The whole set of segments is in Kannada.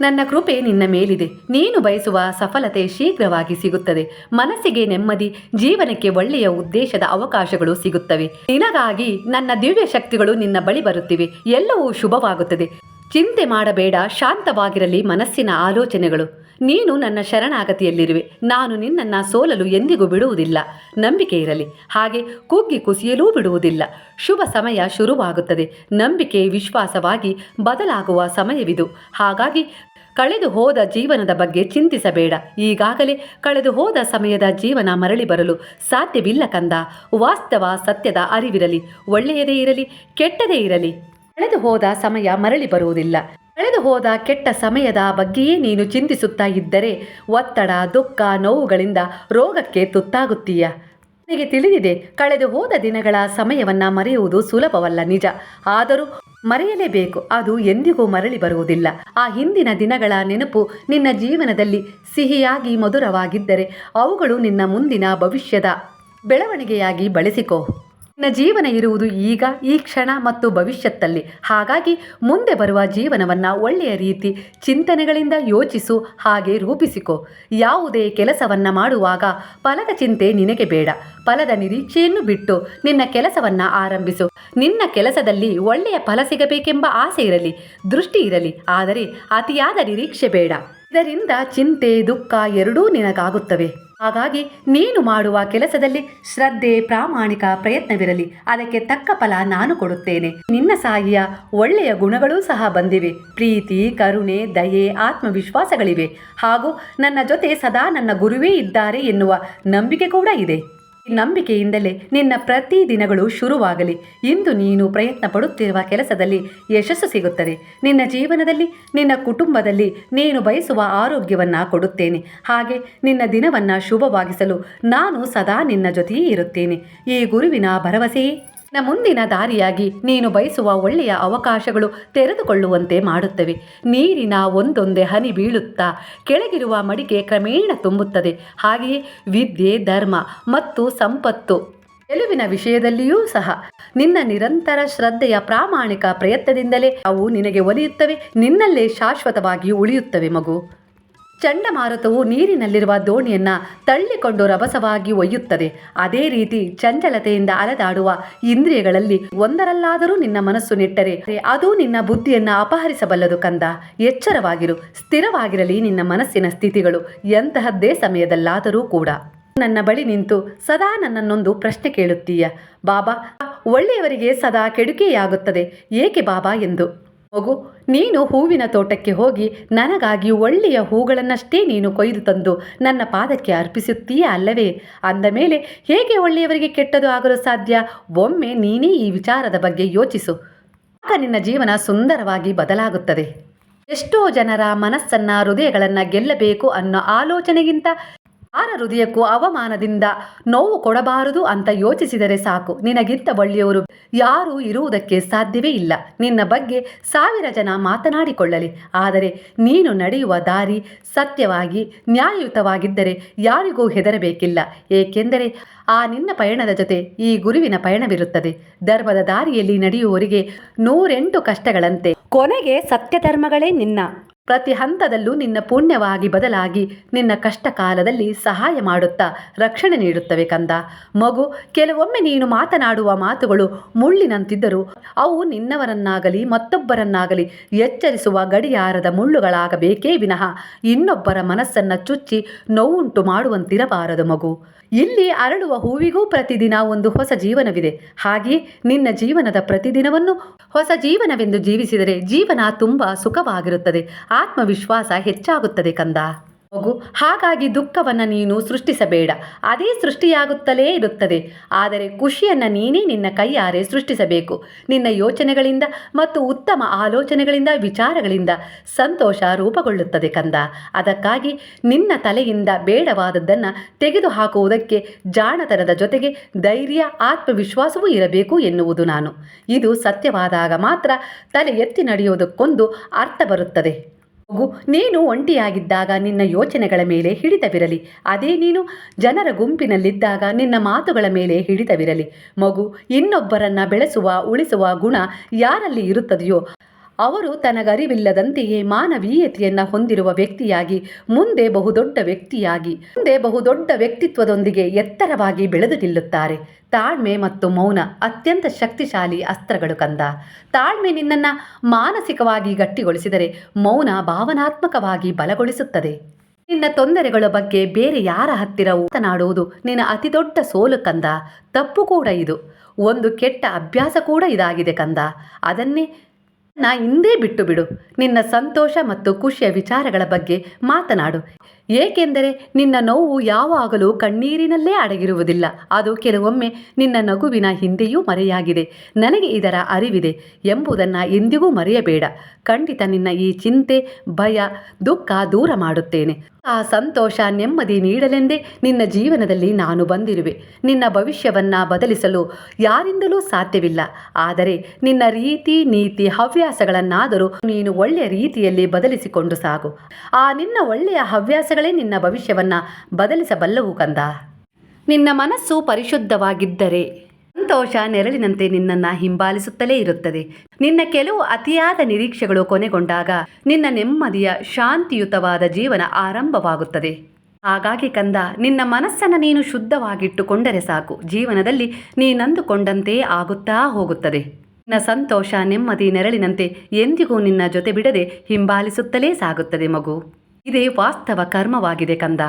ನನ್ನ ಕೃಪೆ ನಿನ್ನ ಮೇಲಿದೆ. ನೀನು ಬಯಸುವ ಸಫಲತೆ ಶೀಘ್ರವಾಗಿ ಸಿಗುತ್ತದೆ. ಮನಸ್ಸಿಗೆ ನೆಮ್ಮದಿ, ಜೀವನಕ್ಕೆ ಒಳ್ಳೆಯ ಉದ್ದೇಶದ ಅವಕಾಶಗಳು ಸಿಗುತ್ತವೆ. ನಿನಗಾಗಿ ನನ್ನ ದಿವ್ಯ ಶಕ್ತಿಗಳು ನಿನ್ನ ಬಳಿ ಬರುತ್ತಿವೆ. ಎಲ್ಲವೂ ಶುಭವಾಗುತ್ತದೆ. ಚಿಂತೆ ಮಾಡಬೇಡ, ಶಾಂತವಾಗಿರಲಿ ಮನಸ್ಸಿನ ಆಲೋಚನೆಗಳು. ನೀನು ನನ್ನ ಶರಣಾಗತಿಯಲ್ಲಿರುವೆ. ನಾನು ನಿನ್ನನ್ನು ಸೋಲಲು ಎಂದಿಗೂ ಬಿಡುವುದಿಲ್ಲ. ನಂಬಿಕೆ ಇರಲಿ. ಹಾಗೆ ಕುಗ್ಗಿ ಕುಸಿಯಲೂ ಬಿಡುವುದಿಲ್ಲ. ಶುಭ ಸಮಯ ಶುರುವಾಗುತ್ತದೆ. ನಂಬಿಕೆ ವಿಶ್ವಾಸವಾಗಿ ಬದಲಾಗುವ ಸಮಯವಿದು. ಹಾಗಾಗಿ ಕಳೆದು ಹೋದ ಜೀವನದ ಬಗ್ಗೆ ಚಿಂತಿಸಬೇಡ. ಈಗಾಗಲೇ ಕಳೆದು ಹೋದ ಸಮಯದ ಜೀವನ ಮರಳಿ ಬರಲು ಸಾಧ್ಯವಿಲ್ಲ ಕಂದ. ವಾಸ್ತವ ಸತ್ಯದ ಅರಿವಿರಲಿ, ಒಳ್ಳೆಯದೇ ಇರಲಿ, ಕೆಟ್ಟದೇ ಇರಲಿ. ಕಳೆದು ಹೋದ ಸಮಯ ಮರಳಿ ಬರುವುದಿಲ್ಲ. ಕಳೆದು ಹೋದ ಕೆಟ್ಟ ಸಮಯದ ಬಗ್ಗೆಯೇ ನೀನು ಚಿಂತಿಸುತ್ತಾ ಇದ್ದರೆ ಒತ್ತಡ, ದುಃಖ, ನೋವುಗಳಿಂದ ರೋಗಕ್ಕೆ ತುತ್ತಾಗುತ್ತೀಯ. ನನಗೆ ತಿಳಿದಿದೆ, ಕಳೆದು ಹೋದ ದಿನಗಳ ಸಮಯವನ್ನ ಮರೆಯುವುದು ಸುಲಭವಲ್ಲ ನಿಜ. ಆದರೂ ಮರೆಯಲೇಬೇಕು. ಅದು ಎಂದಿಗೂ ಮರಳಿ ಬರುವುದಿಲ್ಲ. ಆ ಹಿಂದಿನ ದಿನಗಳ ನೆನಪು ನಿನ್ನ ಜೀವನದಲ್ಲಿ ಸಿಹಿಯಾಗಿ ಮಧುರವಾಗಿದ್ದರೆ ಅವುಗಳು ನಿನ್ನ ಮುಂದಿನ ಭವಿಷ್ಯದ ಬೆಳವಣಿಗೆಯಾಗಿ ಬಳಸಿಕೋ. ನಿನ್ನ ಜೀವನ ಇರುವುದು ಈಗ, ಈ ಕ್ಷಣ ಮತ್ತು ಭವಿಷ್ಯತ್ತಲ್ಲಿ. ಹಾಗಾಗಿ ಮುಂದೆ ಬರುವ ಜೀವನವನ್ನು ಒಳ್ಳೆಯ ರೀತಿ ಚಿಂತನೆಗಳಿಂದ ಯೋಚಿಸು, ಹಾಗೆ ರೂಪಿಸಿಕೊ. ಯಾವುದೇ ಕೆಲಸವನ್ನ ಮಾಡುವಾಗ ಫಲದ ಚಿಂತೆ ನಿನಗೆ ಬೇಡ. ಫಲದ ನಿರೀಕ್ಷೆಯನ್ನು ಬಿಟ್ಟು ನಿನ್ನ ಕೆಲಸವನ್ನ ಆರಂಭಿಸು. ನಿನ್ನ ಕೆಲಸದಲ್ಲಿ ಒಳ್ಳೆಯ ಫಲ ಸಿಗಬೇಕೆಂಬ ಆಸೆ ಇರಲಿ, ದೃಷ್ಟಿ ಇರಲಿ. ಆದರೆ ಅತಿಯಾದ ನಿರೀಕ್ಷೆ ಬೇಡ. ಇದರಿಂದ ಚಿಂತೆ, ದುಃಖ ಎರಡೂ ನಿನಗಾಗುತ್ತವೆ. ಹಾಗಾಗಿ ನೀನು ಮಾಡುವ ಕೆಲಸದಲ್ಲಿ ಶ್ರದ್ಧೆ, ಪ್ರಾಮಾಣಿಕ ಪ್ರಯತ್ನವಿರಲಿ. ಅದಕ್ಕೆ ತಕ್ಕ ಫಲ ನಾನು ಕೊಡುತ್ತೇನೆ. ನಿನ್ನ ಸಾಯಿಯ ಒಳ್ಳೆಯ ಗುಣಗಳೂ ಸಹ ಬಂದಿವೆ. ಪ್ರೀತಿ, ಕರುಣೆ, ದಯೆ, ಆತ್ಮವಿಶ್ವಾಸಗಳಿವೆ. ಹಾಗೂ ನನ್ನ ಜೊತೆ ಸದಾ ನನ್ನ ಗುರುವೇ ಇದ್ದಾರೆ ಎನ್ನುವ ನಂಬಿಕೆ ಕೂಡ ಇದೆ. ನಂಬಿಕೆಯಿಂದಲೇ ನಿನ್ನ ಪ್ರತಿ ದಿನಗಳು ಶುರುವಾಗಲಿ. ಇಂದು ನೀನು ಪ್ರಯತ್ನ ಪಡುತ್ತಿರುವ ಕೆಲಸದಲ್ಲಿ ಯಶಸ್ಸು ಸಿಗುತ್ತದೆ. ನಿನ್ನ ಜೀವನದಲ್ಲಿ, ನಿನ್ನ ಕುಟುಂಬದಲ್ಲಿ ನೀನು ಬಯಸುವ ಆರೋಗ್ಯವನ್ನು ಕೊಡುತ್ತೇನೆ. ಹಾಗೆ ನಿನ್ನ ದಿನವನ್ನು ಶುಭವಾಗಿಸಲು ನಾನು ಸದಾ ನಿನ್ನ ಜೊತೆಯೇ ಇರುತ್ತೇನೆ. ಈ ಗುರುವಿನ ಭರವಸೆಯೇ ಮುಂದಿನ ದಾರಿಯಾಗಿ ನೀನು ಬಯಸುವ ಒಳ್ಳೆಯ ಅವಕಾಶಗಳು ತೆರೆದುಕೊಳ್ಳುವಂತೆ ಮಾಡುತ್ತವೆ. ನೀರಿನ ಒಂದೊಂದೇ ಹನಿ ಬೀಳುತ್ತಾ ಕೆಳಗಿರುವ ಮಡಿಕೆ ಕ್ರಮೇಣ ತುಂಬುತ್ತದೆ. ಹಾಗೆಯೇ ವಿದ್ಯೆ, ಧರ್ಮ ಮತ್ತು ಸಂಪತ್ತು ಗೆಲುವಿನ ವಿಷಯದಲ್ಲಿಯೂ ಸಹ. ನಿನ್ನ ನಿರಂತರ ಶ್ರದ್ಧೆಯ ಪ್ರಾಮಾಣಿಕ ಪ್ರಯತ್ನದಿಂದಲೇ ಅವು ನಿನಗೆ ಒಲಿಯುತ್ತವೆ. ನಿನ್ನಲ್ಲೇ ಶಾಶ್ವತವಾಗಿ ಉಳಿಯುತ್ತವೆ ಮಗು. ಚಂಡಮಾರುತವು ನೀರಿನಲ್ಲಿರುವ ದೋಣಿಯನ್ನ ತಳ್ಳಿಕೊಂಡು ರಭಸವಾಗಿ ಒಯ್ಯುತ್ತದೆ. ಅದೇ ರೀತಿ ಚಂಚಲತೆಯಿಂದ ಅಲೆದಾಡುವ ಇಂದ್ರಿಯಗಳಲ್ಲಿ ಒಂದರಲ್ಲಾದರೂ ನಿನ್ನ ಮನಸ್ಸು ನೆಟ್ಟರೆ, ಅದು ನಿನ್ನ ಬುದ್ಧಿಯನ್ನ ಅಪಹರಿಸಬಲ್ಲದು ಕಂದ. ಎಚ್ಚರವಾಗಿರು, ಸ್ಥಿರವಾಗಿರಲಿ ನಿನ್ನ ಮನಸ್ಸಿನ ಸ್ಥಿತಿಗಳು. ಎಂತಹದ್ದೇ ಸಮಯದಲ್ಲಾದರೂ ಕೂಡ. ನನ್ನ ಬಳಿ ನಿಂತು ಸದಾ ನನ್ನನ್ನೊಂದು ಪ್ರಶ್ನೆ ಕೇಳುತ್ತೀಯ. ಬಾಬಾ, ಒಳ್ಳೆಯವರಿಗೆ ಸದಾ ಕೆಡುಕೆಯಾಗುತ್ತದೆ. ಏಕೆ ಬಾಬಾ ಎಂದು? ಮಗು, ನೀನು ಹೂವಿನ ತೋಟಕ್ಕೆ ಹೋಗಿ ನನಗಾಗಿ ಒಳ್ಳೆಯ ಹೂಗಳನ್ನಷ್ಟೇ ನೀನು ಕೊಯ್ದು ತಂದು ನನ್ನ ಪಾದಕ್ಕೆ ಅರ್ಪಿಸುತ್ತೀಯ ಅಲ್ಲವೇ? ಅಂದ ಮೇಲೆ, ಹೇಗೆ ಒಳ್ಳೆಯವರಿಗೆ ಕೆಟ್ಟದು ಆಗಲು ಸಾಧ್ಯ? ಒಮ್ಮೆ ನೀನೇ ಈ ವಿಚಾರದ ಬಗ್ಗೆ ಯೋಚಿಸು. ಆಗ ನಿನ್ನ ಜೀವನ ಸುಂದರವಾಗಿ ಬದಲಾಗುತ್ತದೆ. ಎಷ್ಟೋ ಜನರ ಮನಸ್ಸನ್ನ, ಹೃದಯಗಳನ್ನು ಗೆಲ್ಲಬೇಕು ಅನ್ನೋ ಆಲೋಚನೆಗಿಂತ ಯಾರ ಹೃದಯಕ್ಕೂ ಅವಮಾನದಿಂದ ನೋವು ಕೊಡಬಾರದು ಅಂತ ಯೋಚಿಸಿದರೆ ಸಾಕು. ನಿನಗಿಂತ ಒಳ್ಳೆಯವರು ಯಾರೂ ಇರುವುದಕ್ಕೆ ಸಾಧ್ಯವೇ ಇಲ್ಲ. ನಿನ್ನ ಬಗ್ಗೆ ಸಾವಿರ ಜನ ಮಾತನಾಡಿಕೊಳ್ಳಲಿ. ಆದರೆ ನೀನು ನಡೆಯುವ ದಾರಿ ಸತ್ಯವಾಗಿ, ನ್ಯಾಯಯುತವಾಗಿದ್ದರೆ ಯಾರಿಗೂ ಹೆದರಬೇಕಿಲ್ಲ. ಏಕೆಂದರೆ ಆ ನಿನ್ನ ಪಯಣದ ಜೊತೆ ಈ ಗುರುವಿನ ಪಯಣವಿರುತ್ತದೆ. ಧರ್ಮದ ದಾರಿಯಲ್ಲಿ ನಡೆಯುವವರಿಗೆ ನೂರೆಂಟು ಕಷ್ಟಗಳಂತೆ. ಕೊನೆಗೆ ಸತ್ಯ ಧರ್ಮಗಳೇ ನಿನ್ನ. ಪ್ರತಿ ಹಂತದಲ್ಲೂ ನಿನ್ನ ಪುಣ್ಯವಾಗಿ ಬದಲಾಗಿ ನಿನ್ನ ಕಷ್ಟ ಕಾಲದಲ್ಲಿ ಸಹಾಯ ಮಾಡುತ್ತಾ ರಕ್ಷಣೆ ನೀಡುತ್ತವೆ ಕಂದ. ಮಗು, ಕೆಲವೊಮ್ಮೆ ನೀನು ಮಾತನಾಡುವ ಮಾತುಗಳು ಮುಳ್ಳಿನಂತಿದ್ದರೂ ಅವು ನಿನ್ನವರನ್ನಾಗಲಿ ಮತ್ತೊಬ್ಬರನ್ನಾಗಲಿ ಎಚ್ಚರಿಸುವ ಗಡಿಯಾರದ ಮುಳ್ಳುಗಳಾಗಬೇಕೇ ವಿನಃ ಇನ್ನೊಬ್ಬರ ಮನಸ್ಸನ್ನು ಚುಚ್ಚಿ ನೋವುಂಟು ಮಾಡುವಂತಿರಬಾರದು ಮಗು. ಇಲ್ಲಿ ಅರಳುವ ಹೂವಿಗೂ ಪ್ರತಿದಿನ ಒಂದು ಹೊಸ ಜೀವನವಿದೆ. ಹಾಗೆ ನಿನ್ನ ಜೀವನದ ಪ್ರತಿದಿನವನ್ನು ಹೊಸ ಜೀವನವೆಂದು ಜೀವಿಸಿದರೆ ಜೀವನ ತುಂಬ ಸುಖವಾಗಿರುತ್ತದೆ. ಆತ್ಮವಿಶ್ವಾಸ ಹೆಚ್ಚಾಗುತ್ತದೆ ಕಂದ. ಮಗು, ಹಾಗಾಗಿ ದುಃಖವನ್ನು ನೀನು ಸೃಷ್ಟಿಸಬೇಡ. ಅದೇ ಸೃಷ್ಟಿಯಾಗುತ್ತಲೇ ಇರುತ್ತದೆ. ಆದರೆ ಖುಷಿಯನ್ನು ನೀನೇ ನಿನ್ನ ಕೈಯಾರೆ ಸೃಷ್ಟಿಸಬೇಕು. ನಿನ್ನ ಯೋಚನೆಗಳಿಂದ ಮತ್ತು ಉತ್ತಮ ಆಲೋಚನೆಗಳಿಂದ, ವಿಚಾರಗಳಿಂದ ಸಂತೋಷ ರೂಪುಗೊಳ್ಳುತ್ತದೆ ಕಂದ. ಅದಕ್ಕಾಗಿ ನಿನ್ನ ತಲೆಯಿಂದ ಬೇಡವಾದದ್ದನ್ನು ತೆಗೆದುಹಾಕುವುದಕ್ಕೆ ಜಾಣತನದ ಜೊತೆಗೆ ಧೈರ್ಯ, ಆತ್ಮವಿಶ್ವಾಸವೂ ಇರಬೇಕು ಎನ್ನುವುದು ನಾನು. ಇದು ಸತ್ಯವಾದಾಗ ಮಾತ್ರ ತಲೆ ಎತ್ತಿ ನಡೆಯುವುದಕ್ಕೊಂದು ಅರ್ಥ ಬರುತ್ತದೆ. ಮಗು ನೀನು ಒಂಟಿಯಾಗಿದ್ದಾಗ ನಿನ್ನ ಯೋಚನೆಗಳ ಮೇಲೆ ಹಿಡಿತವಿರಲಿ. ಅದೇ ನೀನು ಜನರ ಗುಂಪಿನಲ್ಲಿದ್ದಾಗ ನಿನ್ನ ಮಾತುಗಳ ಮೇಲೆ ಹಿಡಿತವಿರಲಿ. ಮಗು, ಇನ್ನೊಬ್ಬರನ್ನ ಬೆಳೆಸುವ, ಉಳಿಸುವ ಗುಣ ಯಾರಲ್ಲಿ ಇರುತ್ತದೆಯೋ ಅವರು ತನಗರಿವಿಲ್ಲದಂತೆಯೇ ಮಾನವೀಯತೆಯನ್ನು ಹೊಂದಿರುವ ವ್ಯಕ್ತಿಯಾಗಿ, ಮುಂದೆ ಬಹುದೊಡ್ಡ ವ್ಯಕ್ತಿಯಾಗಿ, ಮುಂದೆ ಬಹುದೊಡ್ಡ ವ್ಯಕ್ತಿತ್ವದೊಂದಿಗೆ ಎತ್ತರವಾಗಿ ಬೆಳೆದು ನಿಲ್ಲುತ್ತಾರೆ. ತಾಳ್ಮೆ ಮತ್ತು ಮೌನ ಅತ್ಯಂತ ಶಕ್ತಿಶಾಲಿ ಅಸ್ತ್ರಗಳು ಕಂದ. ತಾಳ್ಮೆ ನಿನ್ನನ್ನು ಮಾನಸಿಕವಾಗಿ ಗಟ್ಟಿಗೊಳಿಸಿದರೆ ಮೌನ ಭಾವನಾತ್ಮಕವಾಗಿ ಬಲಗೊಳಿಸುತ್ತದೆ. ನಿನ್ನ ತೊಂದರೆಗಳ ಬಗ್ಗೆ ಬೇರೆ ಯಾರ ಹತ್ತಿರ ಮಾತನಾಡುವುದು ನಿನ್ನ ಅತಿದೊಡ್ಡ ಸೋಲು ಕಂದ. ತಪ್ಪು ಕೂಡ ಇದು. ಒಂದು ಕೆಟ್ಟ ಅಭ್ಯಾಸ ಕೂಡ ಇದಾಗಿದೆ ಕಂದ. ಅದನ್ನೇ ನಾ ಹಿಂದೆ ಬಿಟ್ಟು ಬಿಡು. ನಿನ್ನ ಸಂತೋಷ ಮತ್ತು ಖುಷಿಯ ವಿಚಾರಗಳ ಬಗ್ಗೆ ಮಾತನಾಡು. ಏಕೆಂದರೆ ನಿನ್ನ ನೋವು ಯಾವಾಗಲೂ ಕಣ್ಣೀರಿನಲ್ಲೇ ಅಡಗಿರುವುದಿಲ್ಲ. ಅದು ಕೆಲವೊಮ್ಮೆ ನಿನ್ನ ನಗುವಿನ ಹಿಂದೆಯೂ ಮರೆಯಾಗಿದೆ. ನನಗೆ ಇದರ ಅರಿವಿದೆ ಎಂಬುದನ್ನು ಎಂದಿಗೂ ಮರೆಯಬೇಡ. ಖಂಡಿತ ನಿನ್ನ ಈ ಚಿಂತೆ, ಭಯ, ದುಃಖ ದೂರ ಮಾಡುತ್ತೇನೆ. ಆ ಸಂತೋಷ ನೆಮ್ಮದಿ ನೀಡಲೆಂದೇ ನಿನ್ನ ಜೀವನದಲ್ಲಿ ನಾನು ಬಂದಿರುವೆ. ನಿನ್ನ ಭವಿಷ್ಯವನ್ನು ಬದಲಿಸಲು ಯಾರಿಂದಲೂ ಸಾಧ್ಯವಿಲ್ಲ. ಆದರೆ ನಿನ್ನ ರೀತಿ, ನೀತಿ ಹವ್ಯಾಸಗಳನ್ನಾದರೂ ನೀನು ಒಳ್ಳೆಯ ರೀತಿಯಲ್ಲಿ ಬದಲಿಸಿಕೊಂಡು ಸಾಗು. ಆ ನಿನ್ನ ಒಳ್ಳೆಯ ಹವ್ಯಾಸಗಳೇ ನಿನ್ನ ಭವಿಷ್ಯವನ್ನು ಬದಲಿಸಬಲ್ಲವು ಕಂದ. ನಿನ್ನ ಮನಸ್ಸು ಪರಿಶುದ್ಧವಾಗಿದ್ದರೆ ಸಂತೋಷ ನೆರಳಿನಂತೆ ನಿನ್ನನ್ನು ಹಿಂಬಾಲಿಸುತ್ತಲೇ ಇರುತ್ತದೆ. ನಿನ್ನ ಕೆಲವು ಅತಿಯಾದ ನಿರೀಕ್ಷೆಗಳು ಕೊನೆಗೊಂಡಾಗ ನಿನ್ನ ನೆಮ್ಮದಿಯ ಶಾಂತಿಯುತವಾದ ಜೀವನ ಆರಂಭವಾಗುತ್ತದೆ. ಹಾಗಾಗಿ ಕಂದ, ನಿನ್ನ ಮನಸ್ಸನ್ನು ನೀನು ಶುದ್ಧವಾಗಿಟ್ಟುಕೊಂಡರೆ ಸಾಕು. ಜೀವನದಲ್ಲಿ ನೀನಂದುಕೊಂಡಂತೆ ಆಗುತ್ತಾ ಹೋಗುತ್ತದೆ. ನಿನ್ನ ಸಂತೋಷ ನೆಮ್ಮದಿ ನೆರಳಿನಂತೆ ಎಂದಿಗೂ ನಿನ್ನ ಜೊತೆ ಬಿಡದೆ ಹಿಂಬಾಲಿಸುತ್ತಲೇ ಸಾಗುತ್ತದೆ ಮಗು. ಇದೇ ವಾಸ್ತವ ಕರ್ಮವಾಗಿದೆ ಕಂದ.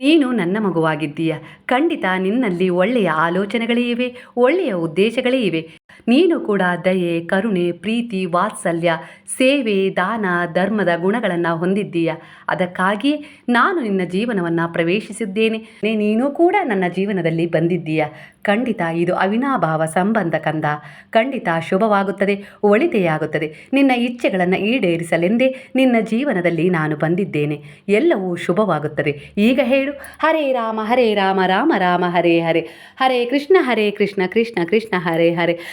ನೀನು ನನ್ನ ಮಗುವಾಗಿದ್ದೀಯ. ಖಂಡಿತ ನಿನ್ನಲ್ಲಿ ಒಳ್ಳೆಯ ಆಲೋಚನೆಗಳೇ ಇವೆ, ಒಳ್ಳೆಯ ಉದ್ದೇಶಗಳೇ ಇವೆ. ನೀನು ಕೂಡ ದಯೆ, ಕರುಣೆ, ಪ್ರೀತಿ, ವಾತ್ಸಲ್ಯ, ಸೇವೆ, ದಾನ, ಧರ್ಮದ ಗುಣಗಳನ್ನು ಹೊಂದಿದ್ದೀಯ? ಅದಕ್ಕಾಗಿಯೇ ನಾನು ನಿನ್ನ ಜೀವನವನ್ನು ಪ್ರವೇಶಿಸಿದ್ದೇನೆ. ನೀನು ಕೂಡ ನನ್ನ ಜೀವನದಲ್ಲಿ ಬಂದಿದ್ದೀಯ? ಖಂಡಿತ ಇದು ಅವಿನಾಭಾವ ಸಂಬಂಧ ಕಂದ. ಖಂಡಿತ ಶುಭವಾಗುತ್ತದೆ, ಒಳಿತೆಯಾಗುತ್ತದೆ. ನಿನ್ನ ಇಚ್ಛೆಗಳನ್ನು ಈಡೇರಿಸಲೆಂದೇ ನಿನ್ನ ಜೀವನದಲ್ಲಿ ನಾನು ಬಂದಿದ್ದೇನೆ. ಎಲ್ಲವೂ ಶುಭವಾಗುತ್ತದೆ. ಈಗ ಹೇಳು. ಹರೇ ರಾಮ ಹರೇ ರಾಮ ರಾಮ ರಾಮ, ಹರೇ ಹರೇ. ಹರೇ ಕೃಷ್ಣ ಹರೇ ಕೃಷ್ಣ ಕೃಷ್ಣ ಕೃಷ್ಣ, ಹರೇ ಹರೇ.